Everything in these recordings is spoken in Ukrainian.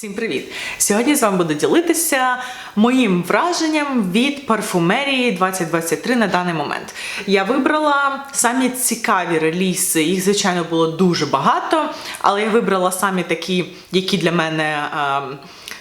Всім привіт! Сьогодні з вами буду ділитися моїм враженням від парфумерії 2023 на даний момент. Я вибрала самі цікаві реліси, їх, звичайно, було дуже багато, але я вибрала самі такі, які для мене ем,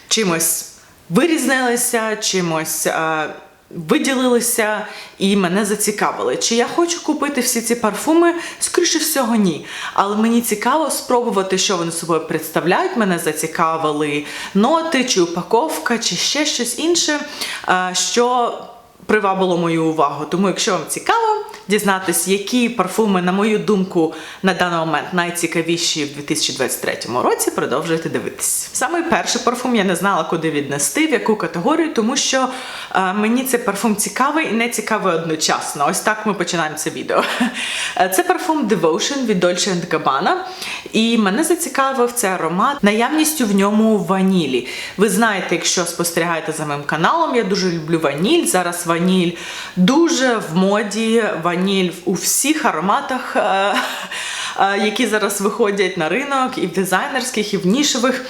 чимось вирізнилися, чимось. е, виділилися і мене зацікавили. Чи я хочу купити всі ці парфуми? Скоріше всього, ні. Але мені цікаво спробувати, що вони собою представляють. Мене зацікавили ноти, чи упаковка, чи ще щось інше, е, що привабило мою увагу. Тому, якщо вам цікаво дізнатись, які парфуми, на мою думку, на даний момент найцікавіші в 2023 році, продовжуйте дивитись. Саме перший парфум я не знала, куди віднести, в яку категорію, тому що е, мені цей парфум цікавий і не цікавий одночасно. Ось так ми починаємо це відео. Е, Це парфум Devotion від Dolce Gabbana. І мене зацікавив цей аромат наявністю в ньому ванілі. Ви знаєте, якщо спостерігаєте за моїм каналом, я дуже люблю ваніль. Зараз ваніль дуже в моді. Ваніль у всіх ароматах. е, е, Які зараз виходять на ринок, і в дизайнерських, і в нішевих.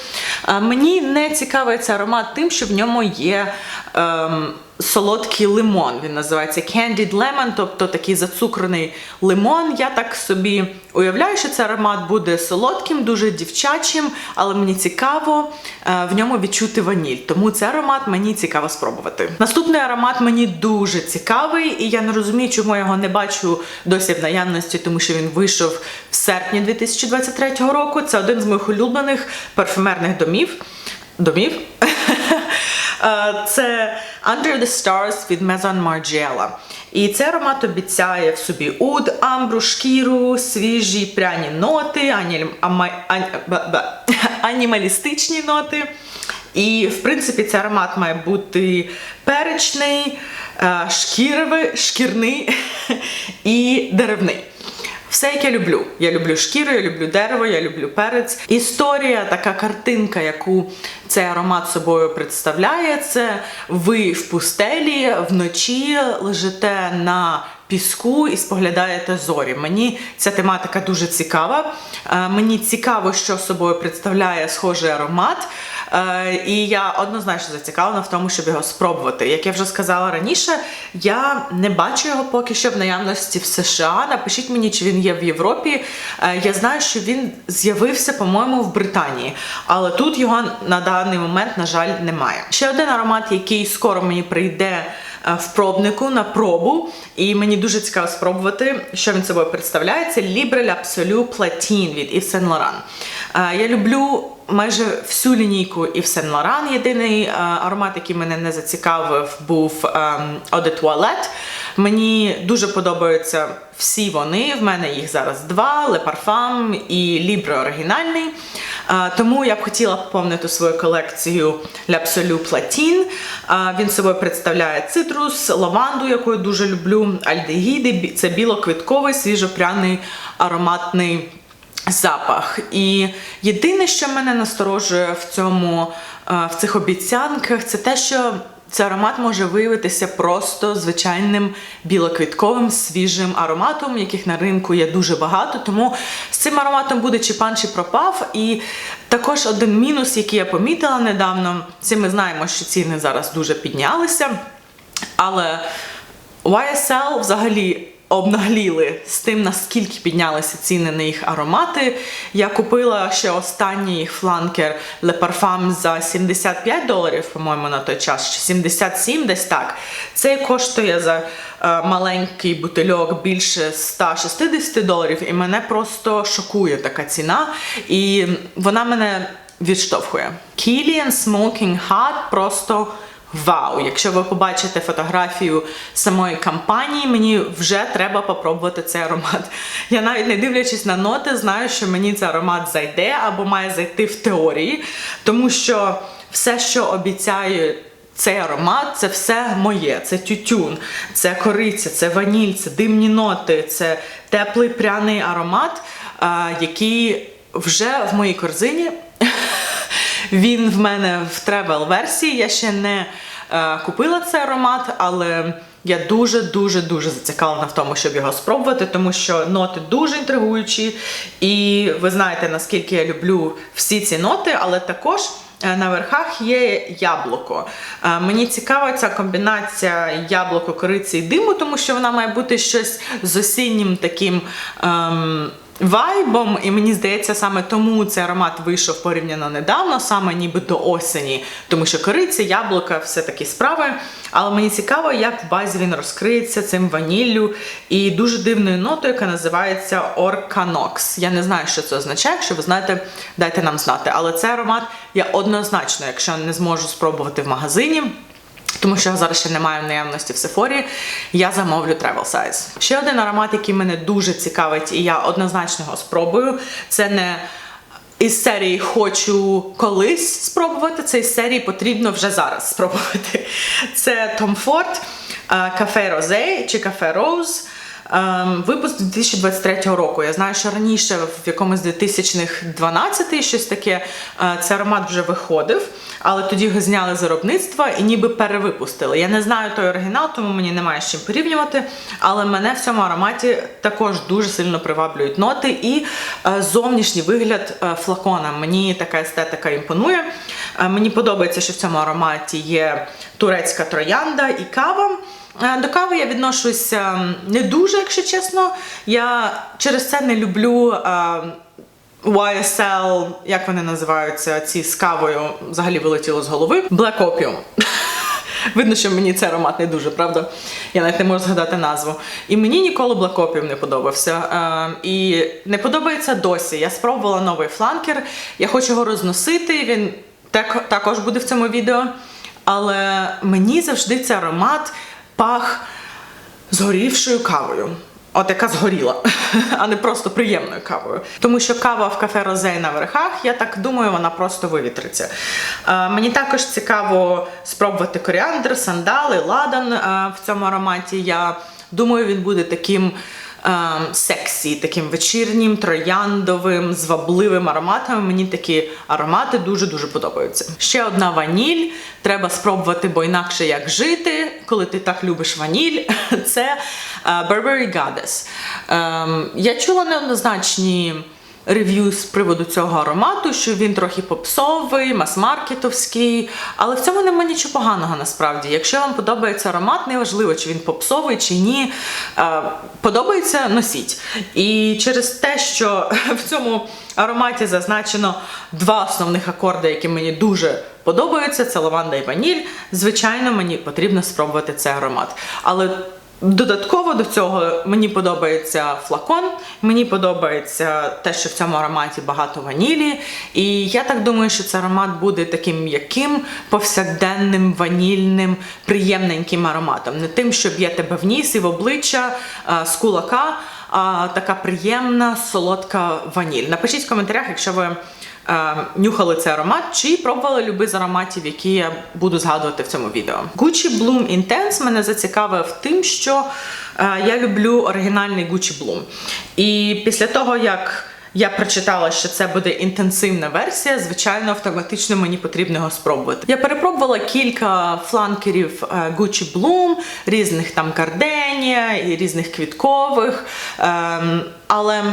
Е, Мені не цікавий цей аромат тим, що в ньому є ем, солодкий лимон. Він називається Candied Lemon, тобто такий зацукрений лимон. Я так собі уявляю, що цей аромат буде солодким, дуже дівчачим, але мені цікаво е, в ньому відчути ваніль. Тому цей аромат мені цікаво спробувати. Наступний аромат мені дуже цікавий, і я не розумію, чому я його не бачу досі в наявності, тому що він вийшов в серпні 2023 року. Це один з моїх улюблених парфюмерних домів. Домів. Е, Це Under the Stars від Maison Margiela. І цей аромат обіцяє в собі уд, амбру, шкіру, свіжі пряні ноти, анімалістичні ноти. І, в принципі, цей аромат має бути перечний, е, шкірний і деревний. Все, як я люблю. Я люблю шкіру, я люблю дерево, я люблю перець. Історія, така картинка, яку цей аромат собою представляє, це ви в пустелі вночі лежите на піску і споглядаєте зорі. Мені ця тематика дуже цікава. Е, Мені цікаво, що собою представляє схожий аромат. Е, І я однозначно зацікавлена в тому, щоб його спробувати. Як я вже сказала раніше, я не бачу його поки що в наявності в США. Напишіть мені, чи він є в Європі. Е, Я знаю, що він з'явився, по-моєму, в Британії, але тут його на даний момент, на жаль, немає. Ще один аромат, який скоро мені прийде. е, В пробнику на пробу, і мені дуже цікаво спробувати, що він собою представляє. Це Libre L'Absolu Platine від Yves Saint Laurent. Я люблю майже всю лінійку Yves Saint Laurent. Єдиний е, аромат, який мене не зацікавив, був ем, Eau de Toilette. Мені дуже подобаються всі вони. В мене їх зараз два: Le Parfum і Libre оригінальний. Е, Тому я б хотіла поповнити свою колекцію L'Absolu Platine. Е, Він собою представляє цитрус, лаванду, яку я дуже люблю, альдегіди. Це білоквітковий, свіжопряний ароматний запах. І єдине, що мене насторожує в цьому е, в цих обіцянках, це те, що цей аромат може виявитися просто звичайним білоквітковим свіжим ароматом, яких на ринку є дуже багато. Тому з цим ароматом буде чи пан, чи пропав. І також один мінус, який я помітила недавно, це ми знаємо, що ціни зараз дуже піднялися. Але YSL взагалі обнагліли з тим, наскільки піднялися ціни на їх аромати. Я купила ще останній фланкер Le Parfum за 75 доларів, по-моєму, на той час, чи 77 десь так. Цей коштує за е, маленький бутильок більше 160 доларів, і мене просто шокує така ціна. І вона мене відштовхує. Kilian Smoking Hot просто Вау! Якщо ви побачите фотографію самої кампанії, мені вже треба попробувати цей аромат. Я навіть не дивлячись на ноти, знаю, що мені цей аромат зайде або має зайти в теорії, тому що все, що обіцяє цей аромат, це все моє. Це тютюн, це кориця, це ваніль, це димні ноти, це теплий пряний аромат, який вже в моїй корзині. Він в мене в тревел версії. Я ще не е, купила цей аромат, але я дуже дуже дуже зацікавлена в тому, щоб його спробувати, тому що ноти дуже інтригуючі. І ви знаєте, наскільки я люблю всі ці ноти, але також е, на верхах є яблуко. Е, Мені цікава ця комбінація яблуко, кориці і диму, тому що вона має бути щось з осіннім таким. Ем, Вайбом, і мені здається, саме тому цей аромат вийшов порівняно недавно, саме ніби до осені, тому що кориця, яблука, все такі справи. Але мені цікаво, як в базі він розкриється цим ваніллю і дуже дивною нотою, яка називається Орканокс. Я не знаю, що це означає. Якщо ви знаєте, дайте нам знати. Але цей аромат я однозначно, якщо не зможу спробувати в магазині. Тому що зараз ще немає в наявності в Сефорі, я замовлю travel size. Ще один аромат, який мене дуже цікавить, і я однозначно його спробую. Це не із серії хочу колись спробувати. Це із серії потрібно вже зараз спробувати. Це Tom Ford, Cafe кафе Розе чи кафе Rose. Ем, Випуск 2023 року. Я знаю, що раніше, в якомусь 2012 щось таке, е, цей аромат вже виходив, але тоді його зняли з виробництва і ніби перевипустили. Я не знаю той оригінал, тому мені немає з чим порівнювати. Але мене в цьому ароматі також дуже сильно приваблюють ноти і е, зовнішній вигляд е, флакона. Мені така естетика імпонує. Мені подобається, що в цьому ароматі є турецька троянда і кава. Е, До кави я відношуся не дуже, якщо чесно. Я через це не люблю е, YSL, як вони називаються, ці з кавою взагалі вилетіло з голови. Black Opium. Видно, що мені цей аромат не дуже, правда? Я навіть не можу згадати назву. І мені ніколи Opium не подобався. Е, і не подобається досі. Я спробувала новий фланкер, я хочу його розносити. Він так, також буде в цьому відео. Але мені завжди цей аромат пах згорівшою кавою. От яка згоріла, а не просто приємною кавою. Тому що кава в кафе Розей на верхах, я так думаю, вона просто вивітриться. Е, мені також цікаво спробувати коріандр, сандали, ладан е, в цьому ароматі. Я думаю, він буде таким. Е, Сексі, таким вечірнім, трояндовим, звабливим ароматами. Мені такі аромати дуже-дуже подобаються. Ще одна ваніль. Треба спробувати, бо інакше як жити, коли ти так любиш ваніль. Це е, Burberry Goddess. Ем, Я чула неоднозначні рев'ю з приводу цього аромату, що він трохи попсовий, мас-маркетовський, але в цьому немає нічого поганого насправді. Якщо вам подобається аромат, неважливо, чи він попсовий чи ні. е, Подобається носіть. І через те, що в цьому ароматі зазначено два основних акорди, які мені дуже подобаються, це лаванда і ваніль. Звичайно, мені потрібно спробувати цей аромат. Але Додатково до цього мені подобається флакон, мені подобається те, що в цьому ароматі багато ванілі. І я так думаю, що цей аромат буде таким м'яким, повсякденним, ванільним, приємненьким ароматом. Не тим, що б'є тебе в ніс і в обличчя з кулака, а така приємна, солодка ваніль. Напишіть в коментарях, якщо ви а, нюхали цей аромат, чи пробували люби з ароматів, які я буду згадувати в цьому відео. Gucci Bloom Intense мене зацікавив тим, що а, я люблю оригінальний Gucci Bloom. І після того, як я прочитала, що це буде інтенсивна версія. Звичайно, автоматично мені потрібно його спробувати. Я перепробувала кілька фланкерів е, Gucci Bloom, різних там Gardenia і різних квіткових. ем, Але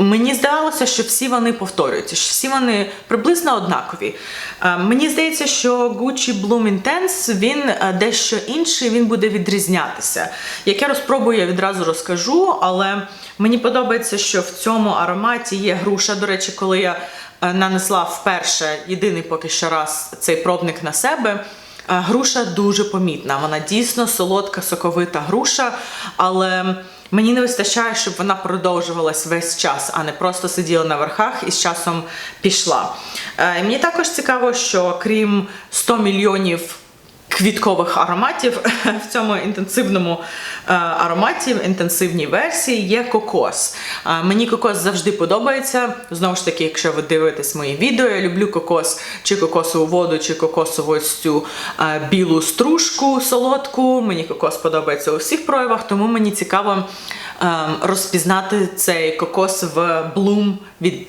Мені здавалося, що всі вони повторюються, що всі вони приблизно однакові. Е, Мені здається, що Gucci Bloom Intense він е, дещо інший, він буде відрізнятися. Як я розпробую, я відразу розкажу, але мені подобається, що в цьому ароматі є груша. До речі, коли я е, нанесла вперше єдиний поки що раз цей пробник на себе. Груша дуже помітна. Вона дійсно солодка, соковита груша, але мені не вистачає, щоб вона продовжувалась весь час, а не просто сиділа на верхах і з часом пішла. Е, Мені також цікаво, що крім 100 мільйонів квіткових ароматів в цьому інтенсивному е, ароматі, в інтенсивній версії є кокос. Е, мені кокос завжди подобається. Знову ж таки, якщо ви дивитесь мої відео, я люблю кокос чи кокосову воду, чи кокосову ось цю е, білу стружку солодку. Мені кокос подобається у всіх проявах, тому мені цікаво розпізнати цей кокос в Bloom від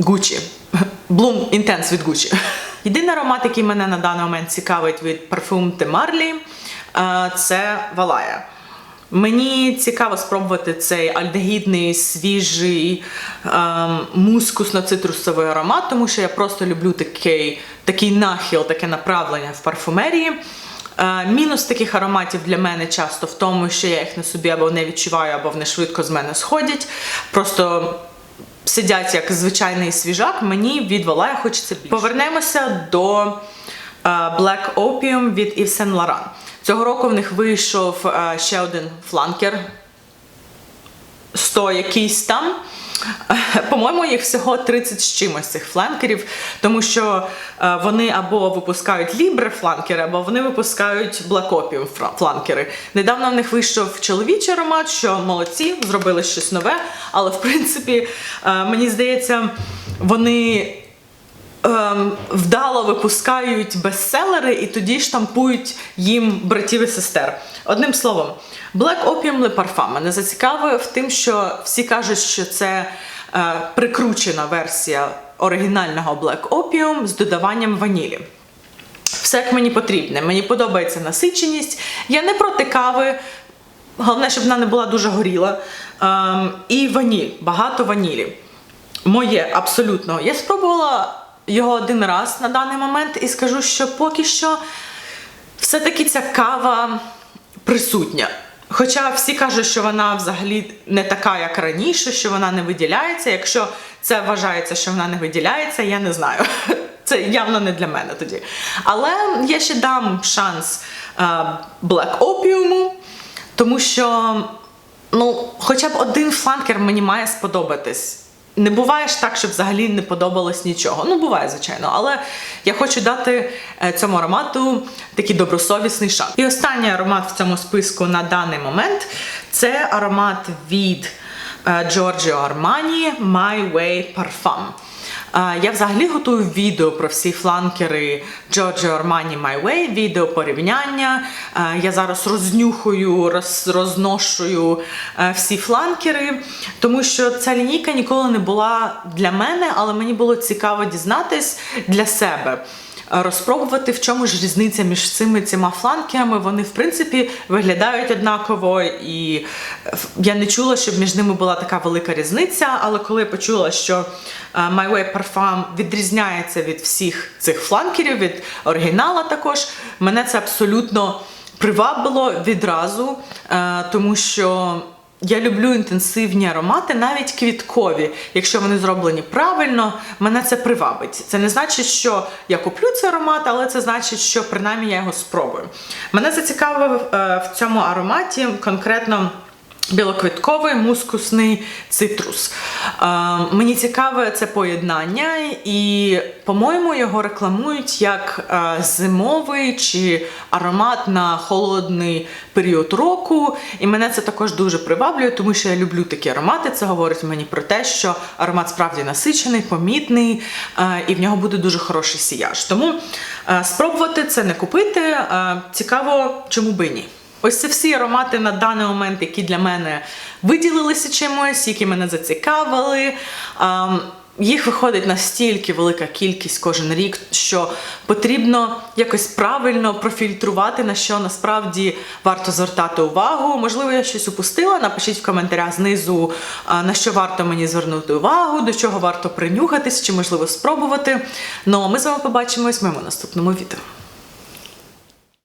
Gucci. Bloom Intense від Gucci. Єдиний аромат, який мене на даний момент цікавить від парфум Те Марлі, е, це Валая. Мені цікаво спробувати цей альдегідний, свіжий ем, мускусно-цитрусовий аромат, тому що я просто люблю такий, такий нахил, таке направлення в парфумерії. Е, мінус таких ароматів для мене часто в тому, що я їх на собі або не відчуваю, або вони швидко з мене сходять. Просто сидять як звичайний свіжак, мені від Валая хочеться більше. Повернемося до е, Black Opium від Yves Saint Laurent. Цього року в них вийшов е, ще один фланкер 100 якийсь там. По-моєму, їх всього 30 з чимось цих фланкерів, тому що е, вони або випускають лібре фланкери, або вони випускають блакопів фланкери. Недавно в них вийшов чоловічий аромат, що молодці, зробили щось нове, але в принципі, е, мені здається, вони ем, вдало випускають бестселери і тоді штампують їм братів і сестер. Одним словом, Black Opium Le Parfum мене зацікавив тим, що всі кажуть, що це е, прикручена версія оригінального Black Opium з додаванням ванілі. Все як мені потрібне. Мені подобається насиченість. Я не проти кави. Головне, щоб вона не була дуже горіла. Ем, і ваніль, багато ванілі. Моє абсолютно. Я спробувала його один раз на даний момент і скажу, що поки що все-таки ця кава присутня. Хоча всі кажуть, що вона взагалі не така, як раніше, що вона не виділяється. Якщо це вважається, що вона не виділяється, я не знаю. Це явно не для мене тоді. Але я ще дам шанс е, Black Opium, тому що ну, хоча б один фланкер мені має сподобатись. Не буває ж так, щоб взагалі не подобалось нічого. Ну, буває, звичайно, але я хочу дати е, цьому аромату такий добросовісний шанс. І останній аромат в цьому списку на даний момент це аромат від Джорджіо Giorgio Armani My Way Parfum. Я взагалі готую відео про всі фланкери Giorgio Armani My Way, відео порівняння. Я зараз рознюхую, роз, розношую е, всі фланкери, тому що ця лінійка ніколи не була для мене, але мені було цікаво дізнатись для себе. Е, Розпробувати, в чому ж різниця між цими цими фланкерами. Вони, в принципі, виглядають однаково, і е, я не чула, щоб між ними була така велика різниця. Але коли я почула, що е, My Way Parfum відрізняється від всіх цих фланкерів, від оригінала також, мене це абсолютно привабило відразу, тому що. Я люблю інтенсивні аромати, навіть квіткові. Якщо вони зроблені правильно, мене це привабить. Це не значить, що я куплю цей аромат, але це значить, що принаймні я його спробую. Мене зацікавив е, в цьому ароматі конкретно. Білоквітковий мускусний цитрус. Е, мені цікаве це поєднання, і, по-моєму, його рекламують як е, зимовий чи аромат на холодний період року. І мене це також дуже приваблює, тому що я люблю такі аромати. Це говорить мені про те, що аромат справді насичений, помітний, е, і в нього буде дуже хороший сіяж. Тому е, спробувати це не купити. е, Цікаво, чому би ні. Ось це всі аромати на даний момент, які для мене виділилися чимось, які мене зацікавили. Ем, Їх виходить настільки велика кількість кожен рік, що потрібно якось правильно профільтрувати, на що насправді варто звертати увагу. Можливо, я щось упустила. Напишіть в коментарях знизу, на що варто мені звернути увагу, до чого варто принюхатись, чи можливо спробувати. Ну а ми з вами побачимось в моєму наступному відео.